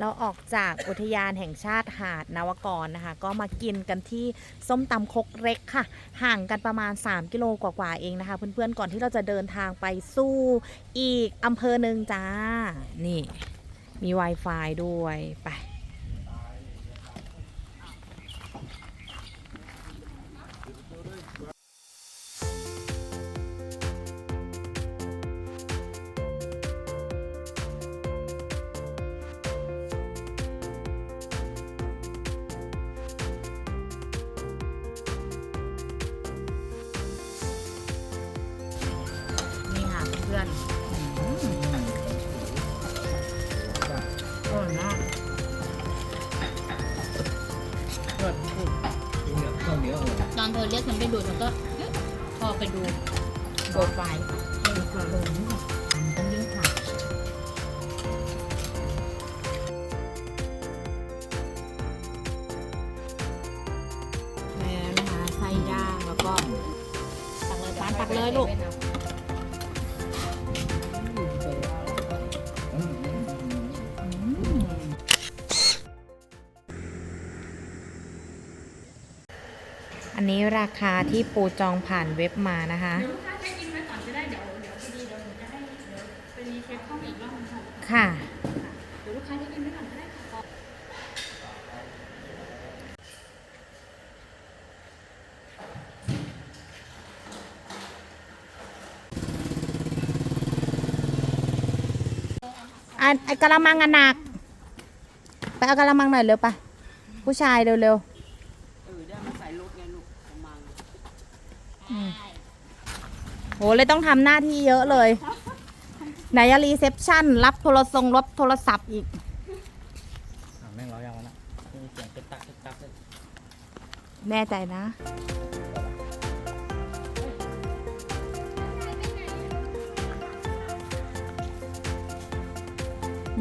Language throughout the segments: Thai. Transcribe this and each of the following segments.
เราออกจากอุทยานแห่งชาติหาดนาวกรนะคะ ก็มากินกันที่ส้มตำคกเล็กค่ะ ห่างกันประมาณ 3 กิโลกว่าๆเองนะคะ เพื่อนๆก่อนที่เราจะเดินทางไปสู้อีกอำเภอหนึ่งจ้า นี่มี Wi-Fi ด้วยไป อนเธอเรียกฉันไปดูแล้วก็พอไปดูโปรไฟล์เร็ ที่ปูจองผ่านเว็บมานะคะ เดี๋ยวลูกค้าเช็คอินไว้ก่อนก็ได้เดี๋ยวเดี๋ยวพอดีเดี๋ยวหนูจะให้เดี๋ยวไปรีเช็คห้องอีกรอบนึงค่ะค่ะ เดี๋ยวลูกค้าเช็คอินไว้ก่อนก็ได้ค่ะอันไอกระมังอันหนัก ไปเอากระมังหน่อยเร็วไปผู้ชายเร็วเออได้มาใส่รถไงลูกประมาณ ๆ โหเลยต้องทำหน้าที่เยอะเลย ไหนอะรีเซพชันรับโทรศัพท์รับโทรศัพท์อีกอะแม่งร้อยยังวะนะมีเสียงตึ๊กตักตึ๊กตักเลยแน่ใจนะ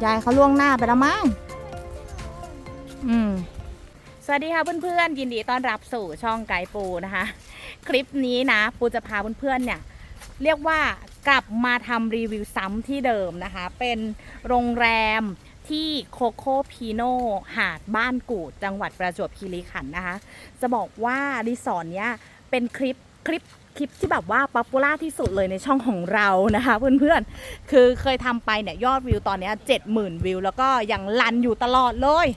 ยายเขาล่วงหน้าไปแล้วมั้งอืม สวัสดีค่ะเพื่อนๆ ยินดีต้อนรับสู่ช่องไกด์ปูนะคะ คลิปนี้นะ ปูจะพาเพื่อนๆเนี่ย เรียกว่ากลับมาทำรีวิวซ้ำที่เดิมนะคะ เป็นโรงแรมที่โคโคพีโนหาดบ้านกูด จังหวัดประจวบคีรีขันธ์นะคะ จะบอกว่ารีสอร์ทเนี้ยเป็นคลิปคลิปคลิปที่แบบว่าป๊อปปูล่าที่สุดเลยในช่องของเรานะคะเพื่อนๆ คือเคยทำไปเนี่ยยอดวิวตอนเนี้เจ็ดหมื่นวิว แล้วก็ยังลันอยู่ตลอดเลย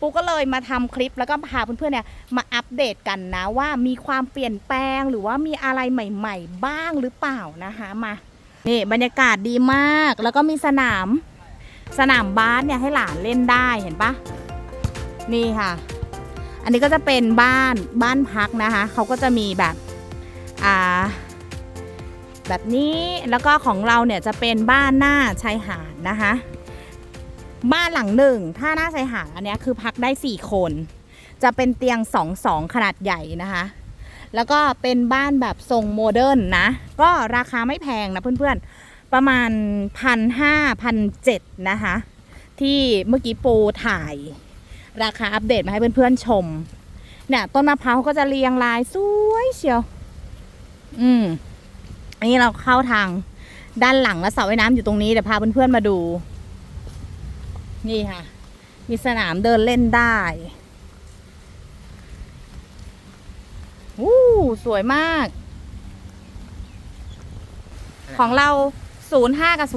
ปูก็เลยมาทำคลิปแล้วก็พาเพื่อนๆเนี่ยมาอัปเดตกันนะว่ามีความเปลี่ยนแปลงหรือว่ามีอะไรใหม่ ๆ บ้างหรือเปล่านะคะมานี่บรรยากาศดีมากแล้วก็มีสนาม สนามบาสเนี่ยให้หลานเล่นได้เห็นปะนี่ค่ะ อันนี้ก็จะเป็นบ้านบ้านพักนะคะเขาก็จะมีแบบอ่าแบบนี้แล้วก็ของเราเนี่ยจะเป็นบ้านหน้าชายหาดนะคะ บ้านหลังหนึ่งถ้าหน้าชายหาดอันนี้คือพักได้ 4 คน จะเป็นเตียง2อสองขนาดใหญ่นะคะ แล้วก็เป็นบ้านแบบทรงโมเดิร์นนะ ก็ราคาไม่แพงนะเพื่อนๆ ประมาณพันห้าพันเจ็ดนะคะ ที่เมื่อกี้ปูถ่าย ราคาอัปเดตมาให้เพื่อนๆชม เนี่ยต้นมะพร้าวก็จะเรียงรายสวยเชียว อืมอันนี้เราเข้าทางด้านหลังแล้วสระว่ายน้ำอยู่ตรงนี้เดี๋ยวพาเพื่อนๆมาดู นี่ค่ะ มีสนามเดินเล่นได้วู้สวยมาก ของเรา 05 กับ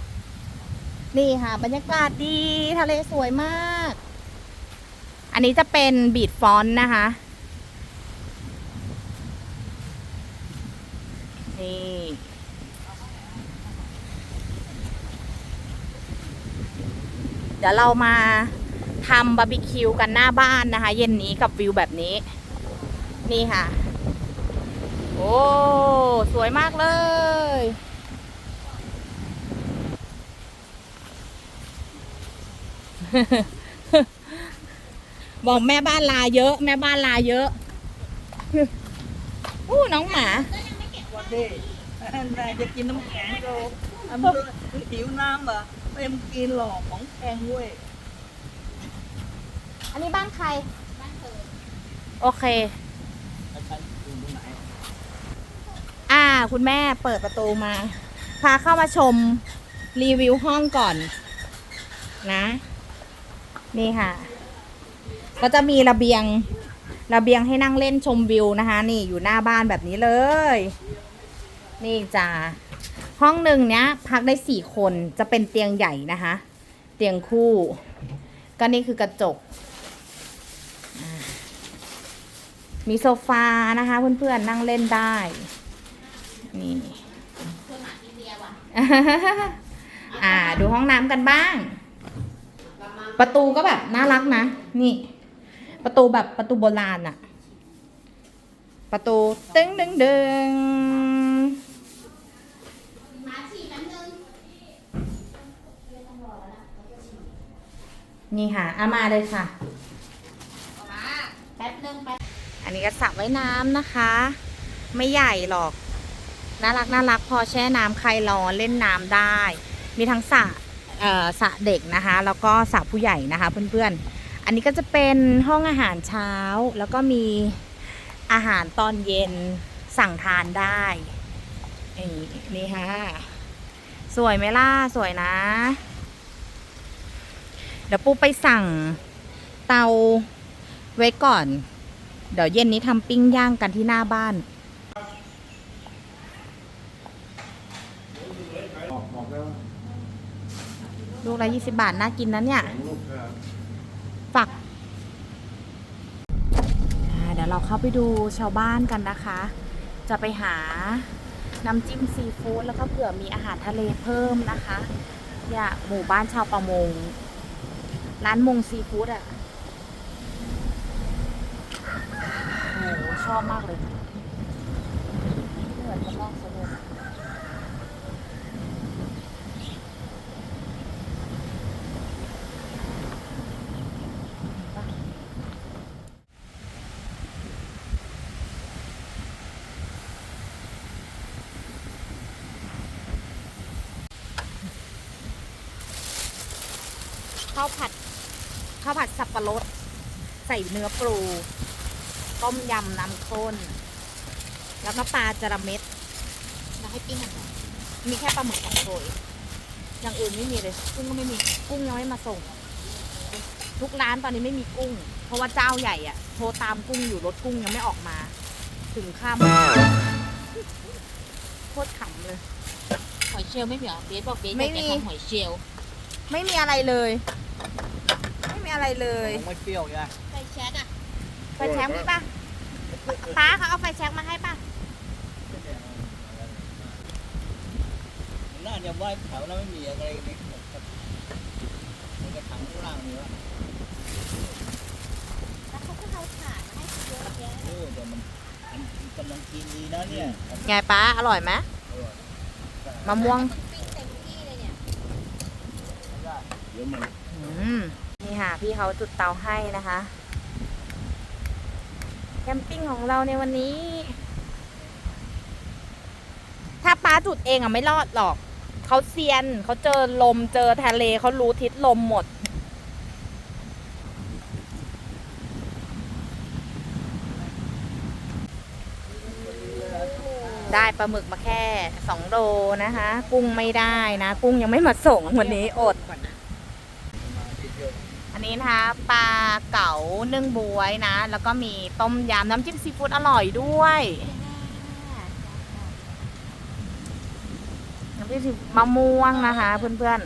06 นี่ค่ะ บรรยากาศดี ทะเลสวยมาก อันนี้จะเป็นบีดฟอนต์นะคะ นี่ ดี๋ยวเรามาทำบาร์บีคิวกันหน้าบ้านนะคะ เย็นนี้กับวิวแบบนี้ นี่ค่ะ โอ้สวยมากเลย บอกแม่บ้านลาเยอะ แม่บ้านลาเยอะอู้น้องหมาวันนี้นายจะกินน้ำแข็งโรอำเภอหิวน้ำเหรอ ไม่มกินหรอกของแพงเว้ยอันนี้บ้านใคร โอเค แล้วฉันอยู่ตรงไหนอ่า คุณแม่เปิดประตูมา พาเข้ามาชมรีวิวห้องก่อน นะ นี่ค่ะ ก็จะมีระเบียง ระเบียงให้นั่งเล่นชมวิวนะคะ นี่อยู่หน้าบ้านแบบนี้เลย นี่จ้า ห้องหนึ่งเนี้ยพักได้สี่คนจะเป็นเตียงใหญ่นะคะ เตียงคู่ ก็นี่คือกระจก มีโซฟานะคะเพื่อนๆนั่งเล่นได้ นี่อ่า ดูห้องน้ำกันบ้าง ประตูก็แบบน่ารักนะ นี่ ประตูแบบประตูโบราณอะประตูตึ้งดึงดึง นี่ค่ะเอามาเลยค่ะแป๊บนึงไปอันนี้ก็สระว่ายน้ำนะคะ ไม่ใหญ่หรอก น่ารักน่ารักพอแช่น้ำใครร้อนเล่นน้ำได้ มีทั้งสระเอ่อสระเด็กนะคะ แล้วก็สระผู้ใหญ่นะคะเพื่อนๆ อันนี้ก็จะเป็นห้องอาหารเช้า แล้วก็มีอาหารตอนเย็นสั่งทานได้นี่นี่ค่ะ สวยไหมล่ะ สวยนะเดี๋ยวปูไปสั่งเตาไว้ก่อน เดี๋ยวเย็นนี้ทำปิ้งย่างกันที่หน้าบ้านลูกละยี่สิบาท น่ากินนะเนี่ย ฝัก เดี๋ยวเราเข้าไปดูชาวบ้านกันนะคะ จะไปหาน้ำจิ้มซีฟู้ดแล้วก็เผื่อมีอาหารทะเลเพิ่มนะคะ เนี่ยหมู่บ้านชาวประมง ร้านมงซีฟู้ดอะโอ้โหชอบมากเลยเหมือนกระรอกสนุกข้าวผัด ข้าวผัดสับปะรด ใส่เนื้อปลูต้มยำน้ำข้น แล้วก็ปลาจระเม็ดเราให้ปิ้งกันก่อนมีแค่ปลาหมึกกับโรยอย่างอื่นไม่มีเลย กุ้งก็ไม่มี กุ้งยังไม่มาส่ง ทุกร้านตอนนี้ไม่มีกุ้ง เพราะว่าเจ้าใหญ่อะโทรตามกุ้งอยู่รถกุ้งยังไม่ออกมา ถึงข้ามโคตรขำเลย หอยเชลล์ไม่มีเหรอเบสบอกเบสไม่อยากมีจะทำหอยเชลล์ ไม่มีอะไรเลยไม่มี อะไรเลยไม่เปรี้ยวใช่ไหมไฟแช็กอะไฟแช็กมีป่ะป้าเขาเอาไฟแช็กมาให้ป่ะน่าจะว่าแถวนั้นไม่มีอะไรนี่มันจะถังข้างล่างนี่วะแล้วเขาก็เอาถ่านมาให้เยอะแยะโอ้แต่มันมันกำลังกินดีนะเนี่ยไงป้าอร่อยไหมมะม่วงปิ้งเต็มที่เลยเนี่ยเดี๋ยวมันอืม นี่ค่ะ พี่เขาจุดเตาให้นะคะ แคมปิ้งของเราในวันนี้ ถ้าป้าจุดเองอะไม่รอดหรอก เขาเซียนเขาเจอลมเจอทะเลเขารู้ทิศลมหมดได้ปลาหมึกมาแค่สองโลนะคะ กุ้งไม่ได้นะ กุ้งยังไม่มาส่งวันนี้อดอั นี้นะคะปลาเก๋านึ่งบวยนะ แล้วก็มีต้มยำน้ำจิ้มซีฟู้ดอร่อยด้วย น้ำจิ้มซีฟู้ดมะม่วงนะคะ เพื่อน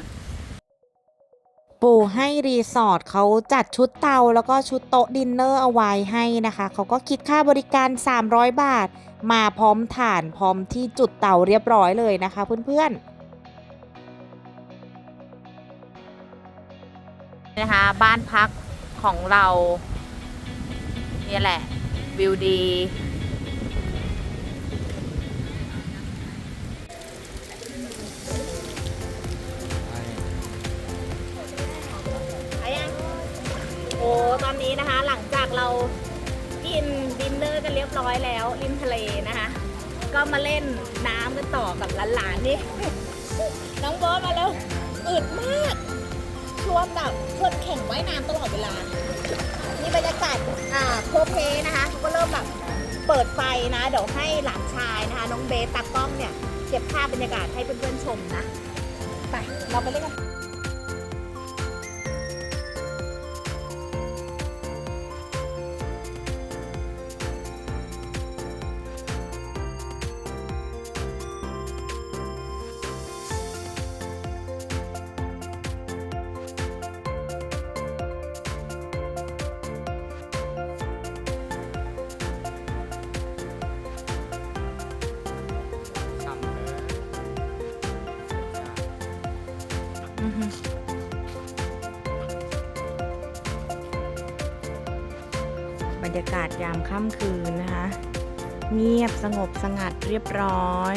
ๆ ปู่ให้รีสอร์ทเขาจัดชุดเตาแล้วก็ชุดโต๊ะดินเนอร์เอาไว้ให้นะคะ เขาก็คิดค่าบริการ 300 บาท มาพร้อมถ่านพร้อมที่จุดเตาเรียบร้อยเลยนะคะ เพื่อนๆ นะคะ บ้านพักของเราเนี่ยแหละ วิวดี โอ้ ตอนนี้นะคะ หลังจากเรากินดินเนอร์กันเรียบร้อยแล้ว ริมทะเลนะคะ ก็มาเล่นน้ำกันต่อกับหลานๆนี่ น้องโบอสมาแล้วอึดมาก นแบบชวนแข่งว่ายน้ำตลอดเวลา นี่บรรยากาศอ่าโพเพนะคะเขาก็เริ่มแบบเปิดไฟนะ เดี๋ยวให้หลานชายนะคะ น้องเบสตากล้องเนี่ย เก็บภาพบรรยากาศให้เพื่อนๆชมนะ ไป เราไปเล่นกัน รรยากาศยามค่ำคืนนะคะ เงียบสงบสงัดเรียบร้อย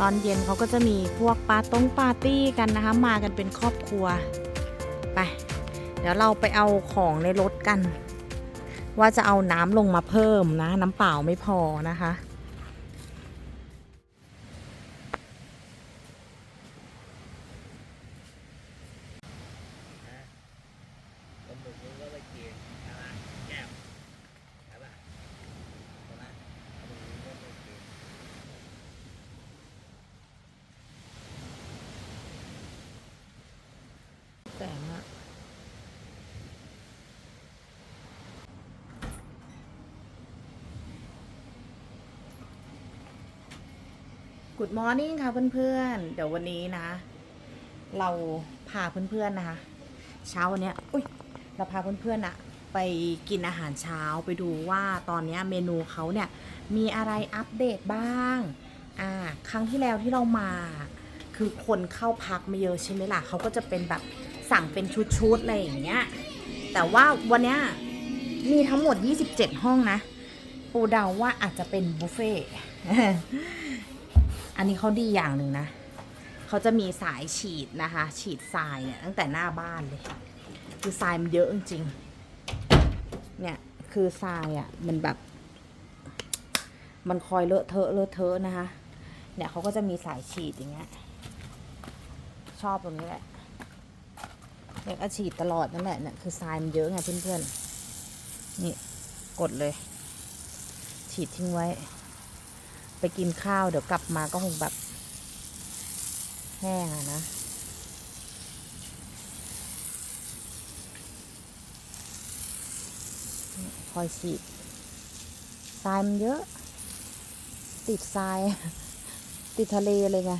ตอนเย็นเขาก็จะมีพวกปาต้งปาร์ตี้กันนะคะ มากันเป็นครอบครัว ไป เดี๋ยวเราไปเอาของในรถกัน ว่าจะเอาน้ำลงมาเพิ่มนะ น้ำเปล่าไม่พอนะคะ ผมบอกว่าก็ไปกินอะไรแก้วใช่ป่ะใช่ไหมผมบอกว่าไปกิน แสงอะ Good morning ค่ะเพื่อนๆ เดี๋ยววันนี้นะ เราพาเพื่อนๆนะคะ เช้าวันนี้อุ้ยเราพาเพื่อนๆอะไปกินอาหารเช้าไปดูว่าตอนนี้เมนูเขาเนี่ยมีอะไรอัปเดตบ้างอ่าครั้งที่แล้วที่เรามา คือคนเข้าพักม่เยอะใช่ไหมล่ะเขาก็จะเป็นแบบสั่งเป็นชุดๆอะไรอย่างเงี้ยแต่ว่าวันนี้มีทั้งหมด 27 ห้องนะ ปูเดาว่าอาจจะเป็นบุฟเฟ่ อันนี้เขาดีอย่างหนึ่งนะเขาจะมีสายฉีดนะคะ ฉีดทรายเนี่ยตั้งแต่หน้าบ้านเลย คือทรายมันเยอะจริงๆเนี่ยคือทรายอะ่ะมันแบบ มันคอยเลอะเทอะเลอะเทอะนะคะเนี่ยเขาก็จะมีสายฉีดอย่างเงี้ยชอบตรงนี้แหละเนี่ยก็ฉีดตลอดนั่นแหละเนี่ยคือทรายมันเยอะไงเพื่อนๆนี่กดเลย ฉีดทิ้งไว้ ไปกินข้าวเดี๋ยวกลับมาก็คงแบบ แห้งอะนะ คอยฉีดทรายมันเยอะ ติดทราย ติดทะเลเลยไง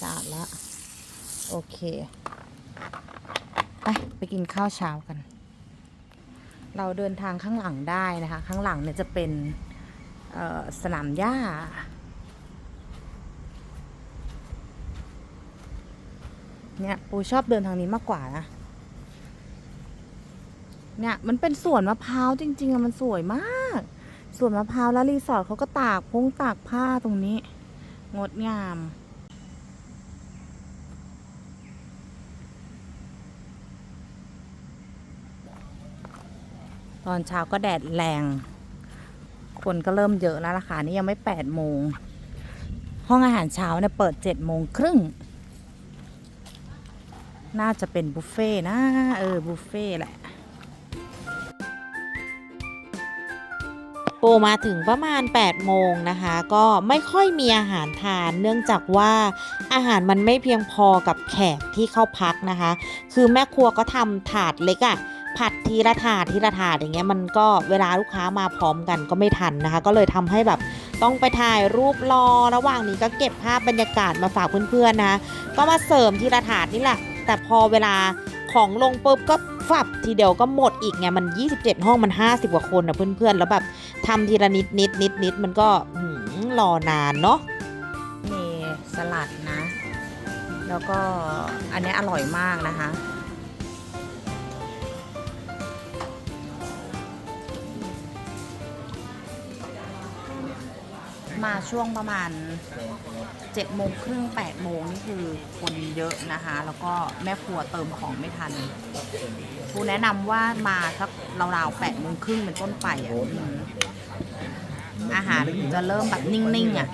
สะอาดละโอเค ไปไปกินข้าวเช้ากัน เราเดินทางข้างหลังได้นะคะ ข้างหลังเนี่ยจะเป็น สนามหญ้า เนี่ยปูชอบเดินทางนี้มากกว่านะ เนี่ยมันเป็นสวนมะพร้าวจริงๆอะมันสวยมาก สวนมะพร้าวแล้วรีสอร์ทเขาก็ตากพงตากผ้าตรงนี้ งดงามตอนเช้าก็แดดแรง คนก็เริ่มเยอะแล้วล่ะค่ะนี่ยังไม่แปดโมง ห้องอาหารเช้าเนี่ยเปิดเจ็ดโมงครึ่ง น่าจะเป็นบุฟเฟ่นะเออบุฟเฟ่แหละปูมาถึงประมาณ 8 โมงนะคะ ก็ไม่ค่อยมีอาหารทาน เนื่องจากว่าอาหารมันไม่เพียงพอกับแขกที่เข้าพักนะคะ คือแม่ครัวก็ทำถาดเล็กอะ ผัดทีละถาดทีละถาดอย่างเงี้ยมันก็เวลาลูกค้ามาพร้อมกันก็ไม่ทันนะคะ ก็เลยทำให้แบบต้องไปถ่ายรูปรอระหว่างนี้ก็เก็บภาพบรรยากาศมาฝากเพื่อนๆนะคะก็มาเสริมทีละถาดนี่แหละ แต่พอเวลาของลงปุ๊บก็ฝับทีเดียวก็หมดอีกไงมัน 27 ห้องมัน 50 กว่าคนอะเพื่อนๆ แล้วแบบทำทีละนิดนิดนิดนิดมันก็รอนานเนาะมีสลัดนะ แล้วก็อันนี้อร่อยมากนะคะ มาช่วงประมาณ7จ็ดโมงครึ่งแปดโมงนี่คือคนเยอะนะคะ แล้วก็แม่ครัวเติมของไม่ทันครูแนะนำว่ามาสักราวๆแปดโมงครึ่งเป็นต้นไปอะอืมอาหารถึงจะเริ่มแบบนิ่งๆอะ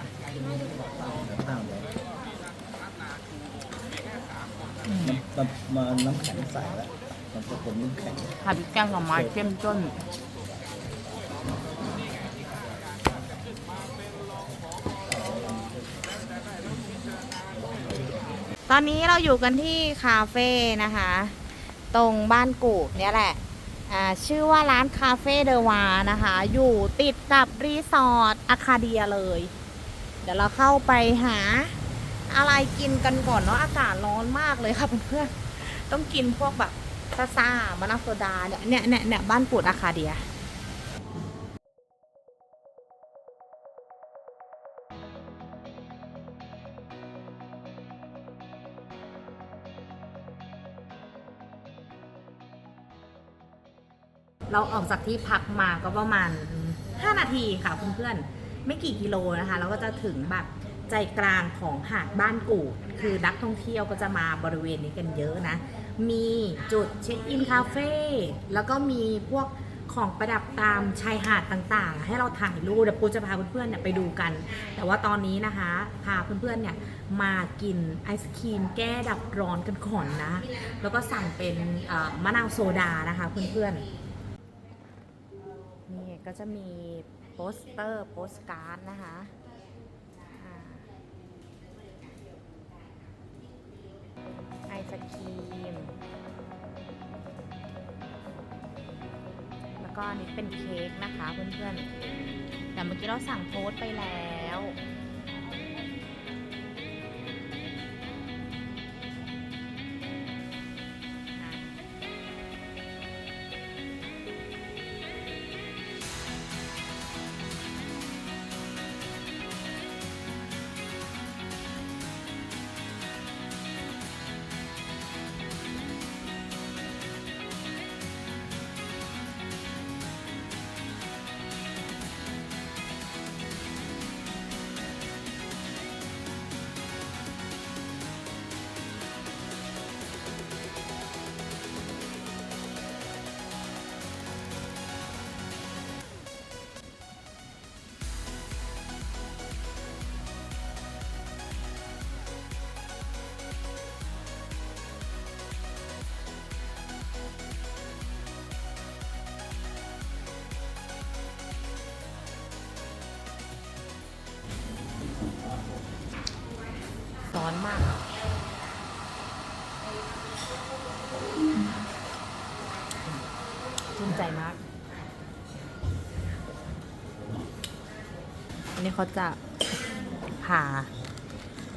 น้ำมาน้ำแข็งใส่แล้วมันผสมน้ำแข็งผัดแกงหน่อไม้เจ้มจน ตอนนี้เราอยู่กันที่คาเฟ่นะคะ ตรงบ้านกูบเนี่ยแหละชื่อว่าร้านคาเฟ่เดวานะคะ อยู่ติดกับรีสอร์ทอาคาเดียเลย เดี๋ยวเราเข้าไปหาอะไรกินกันก่อนเนาะอากาศร้อนมากเลยค่ะเพื่อนๆต้องกินพวกแบบซาซามะนาวโซดาเนี่ยเนี่ยเนี่ยเนี่ยบ้านปูดอาคาเดีย เราออกจากที่พักมาก็ประมาณ 5 นาทีค่ะเพื่อนๆไม่กี่กิโลนะคะ เราก็จะถึงแบบใจกลางของหาดบ้านกูดคือนักท่องเที่ยวก็จะมาบริเวณนี้กันเยอะนะ มีจุดเช็คอินคาเฟ่แล้วก็มีพวกของประดับตามชายหาดต่างๆ ให้เราถ่ายรูปเดี๋ยวปูจะพาเพื่อนๆเนี่ยไปดูกัน แต่ว่าตอนนี้นะคะพาเพื่อนๆเนี่ยมากินไอศครีมแก้ดับร้อนกันก่อนนะ แล้วก็สั่งเป็นมะนาวโซดานะคะเพื่อนๆ ก็จะมีโปสเตอร์โปสการ์ดนะคะไอศครีม แล้วก็อันนี้เป็นเค้กนะคะเพื่อนๆ แต่เมื่อกี้เราสั่งโพสต์ไปแล้ว เขาจะผ่า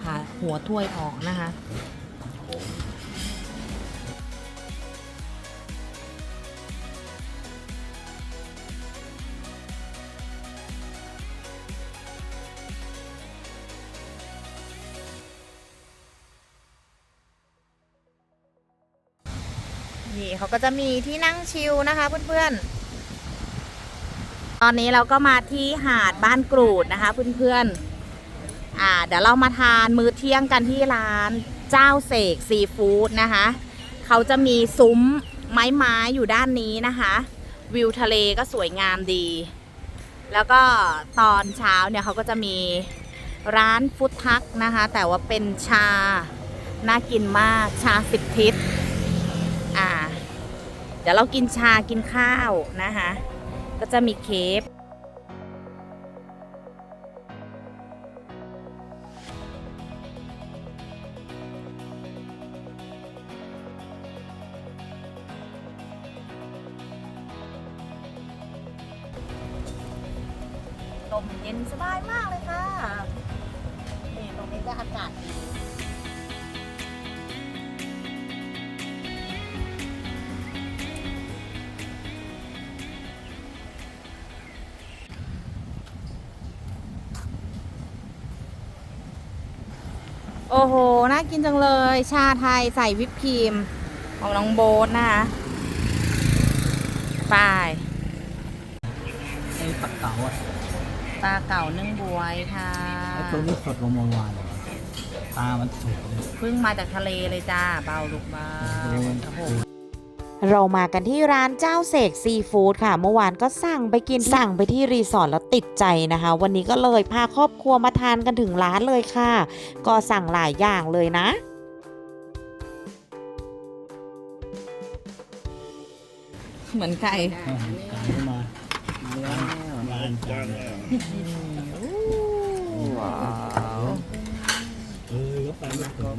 ผ่าหัวถ้วยออกนะคะนี่เขาก็จะมีที่นั่งชิลนะคะเพื่อนๆ ตอนนี้เราก็มาที่หาดบ้านกรูดนะคะเพื่อนๆอ่าเดี๋ยวเรามาทานมื้อเที่ยงกันที่ร้านเจ้าเสกซีฟู้ดนะคะเขาจะมีซุ้มไม้ๆอยู่ด้านนี้นะคะ วิวทะเลก็สวยงามดี แล้วก็ตอนเช้าเนี่ยเขาก็จะมีร้านฟุตทักนะคะ แต่ว่าเป็นชา น่ากินมากชาสิบทิศอ่า เดี๋ยวเรากินชากินข้าวนะคะ ก็จะมีเคฟลมเย็นสบายมากเลยค่ะนี่ตรงนี้ก็อากาศดี กินจังเลย ชาไทยใส่วิปครีม ของน้องโบ๊ทนะคะไปไอ้ผักเก๋าอะปลาเก่านึ่งบวยค่ะ ไอ้ตัวนี้สดลงเมื่อวานเหรอตามันสวยเลย เพิ่งมาจากทะเลเลยจ้า เบาลูกมาโอ้โหโอ้โห เรามากันที่ร้านเจ้าเสกซีฟู้ดค่ะ เมื่อวานก็สั่งไปกินสั่งไปที่รีสอร์ทแล้วติดใจนะคะ วันนี้ก็เลยพาครอบครัวมาทานกันถึงร้านเลยค่ะ ก็สั่งหลายอย่างเลยนะเหมือนไก่อ่าตามเข้ามาแล้วร้านจานแล้วว้าวเออแล้วไปไม่ถึง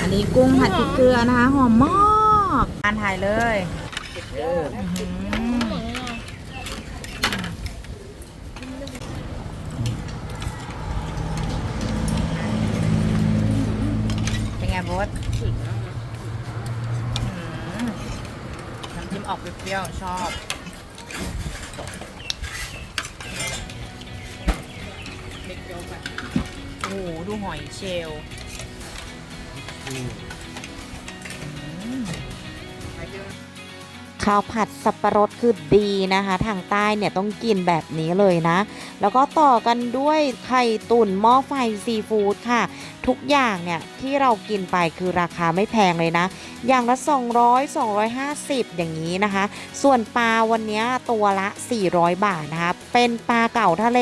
อันนี้กุ้งผัดพริกเกลือนะคะ หอมมาก ทานถ่ายเลยเป็นไงโบสอืมน้ำจิ้มออกเปรี้ยวๆชอบโอ้โหดูหอยเชลล์ ข้าวผัดสับปะรดคือดีนะคะ ทางใต้เนี่ยต้องกินแบบนี้เลยนะ แล้วก็ต่อกันด้วยไข่ตุ๋นหม้อไฟซีฟู้ดค่ะ ทุกอย่างเนี่ยที่เรากินไปคือราคาไม่แพงเลยนะ อย่างละ 200 250 อย่างนี้นะคะ ส่วนปลาวันนี้ตัวละ 400 บาทนะคะ เป็นปลาเก่าทะเล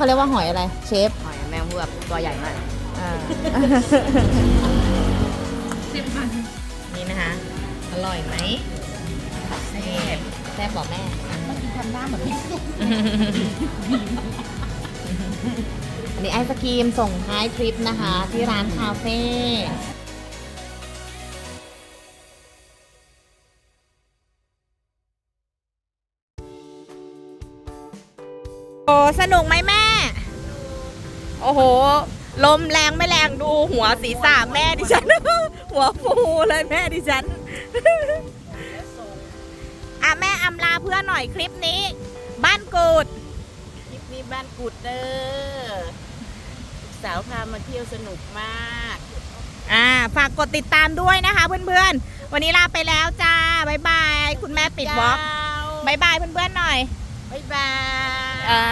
เขาเรียกว่าหอยอะไรเชฟหอยแมงวบตัวใหญ่มากอ่านี่นะคะ อร่อยไหมแซ่บแซ่บบอกแม่ ทำหน้าเหมือนพี่อันนี้ไอศครีมส่งท้ายทริปนะคะ ที่ร้านคาเฟ่โอ้สนุกไหมแม่ โอ้โห ลมแรงไม่แรงดูหัวศีรษะแม่ดิฉัน หัวฟูเลยแม่ดิฉัน อะแม่อำลาเพื่อนหน่อยคลิปนี้ บ้านกูด คลิปนี้บ้านกุดเด้อสาวพามาเที่ยวสนุกมาก อ่า ฝากกดติดตามด้วยนะคะเพื่อนๆ วันนี้ลาไปแล้วจ้าบ๊ายบาย คุณแม่ปิดวอล์กบ๊ายบายเพื่อนๆหน่อย บ๊ายบาย อ่า